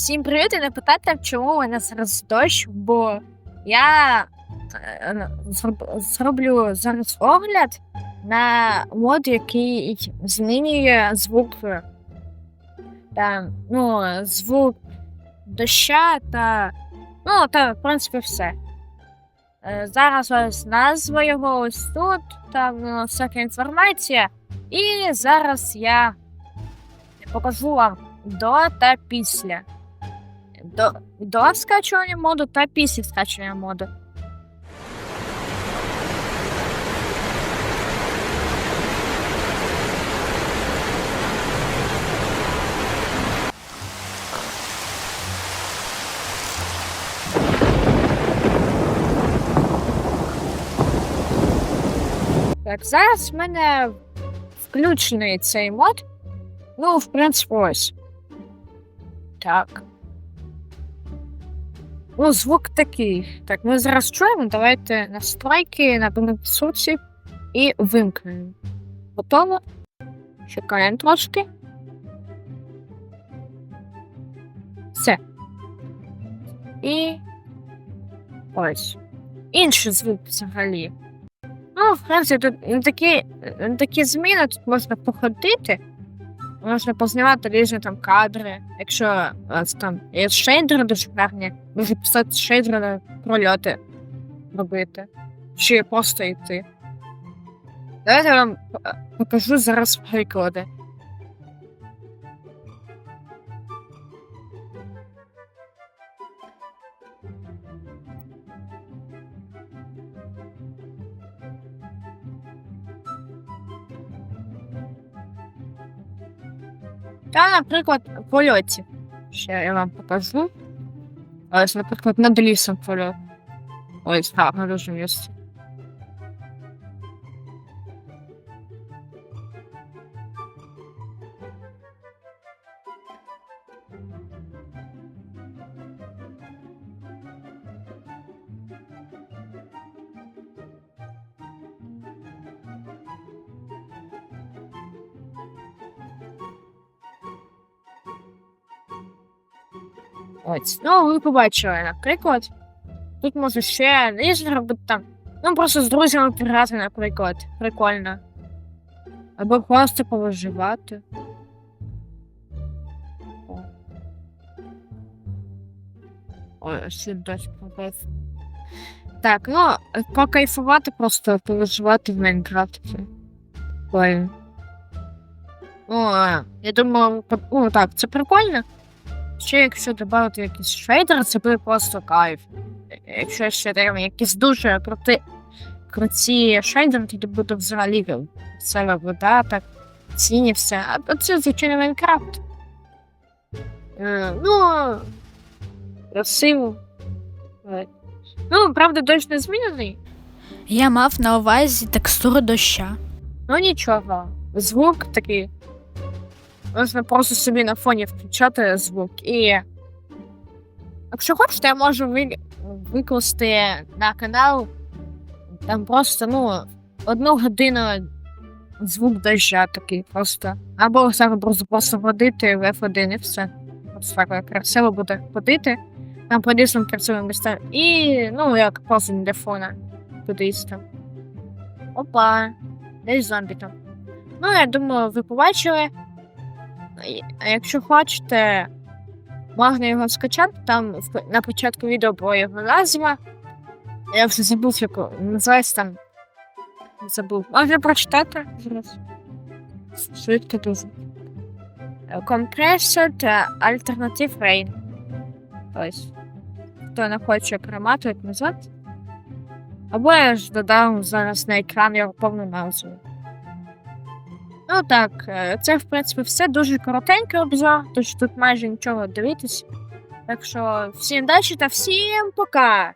Всім привіт і не питайте, чому у мене зараз дощ, бо я е, зроблю зараз огляд на мод, який змінює звук. е, Та, ну, звук доща та. Ну, та, в принципі, все. Е, Зараз ось назва його ось тут, там ну, всяка інформація. І зараз я покажу вам до та після. До, до скачування моду та після скачування моду. Так, зараз в мене включений цей мод. Ну, в принципі, ось. Так. Ну, звук такий. Так, ми зараз чуємо. Давайте настройки на суці і вимкнемо. Готово. Чекаємо трошки. Все. І. Ось. Інший звук взагалі. Ну, в принципі, тут такі, такі зміни, тут можна походити. Можна познімати різні там кадри. Якщо це там є шейдери дуже гарні, можна писати шейдери прольоти робити. Чи просто йти. Давайте я вам е, покажу зараз приклади. Та, наприклад, в польоті. Ще я вам покажу. Ось, наприклад, над лісом польот. Ось, на дуже місце. Ось. Ну, ви побачили, наприклад. Тут може ще різні робити там. Ну, просто з друзями пограти, наприклад. Прикольно. Або просто повиживати. Ой, він дощ. Так, ну, покайфувати просто повиживати в Майнкрафті. Прикольно. О, я думаю, по- ну так, це прикольно. Ще якщо додати якийсь шейдер, це буде просто кайф. Якщо ще там якісь дуже крути, круті шейдери, тоді буде взагалі весела вода, так, ціні все. А це звичайно Майнкрафт. Е, ну, красиво. Ну, правда, дощ не змінений. Я мав на увазі текстуру доща. Ну нічого. Звук такий. Можна просто собі на фоні включати звук. І. Якщо хочете, я можу ви... викласти на канал. Там просто, ну, одну годину звук доща такий просто. Або саме просто просто водити в F1 і все. Так красиво буде ходити. Там по різним красивим містам. І, ну, як просто для фона. Кудись там. Опа. Десь зомбі там. Ну, я думаю, ви побачили. А якщо хочете, можна його скачати. Там на початку відео була його назва. Я вже забув, як називається там. Забув. Можна прочитати зараз. Швидко дуже. Компресор та альтернатив Rain. Ось. Хто не хоче перематувати назад. Або я ж додам зараз на екран його повну назву. Ну так, е, це в принципі все дуже коротенький обзор, тож тут майже нічого дивитись. Так що всім удачі та всім пока!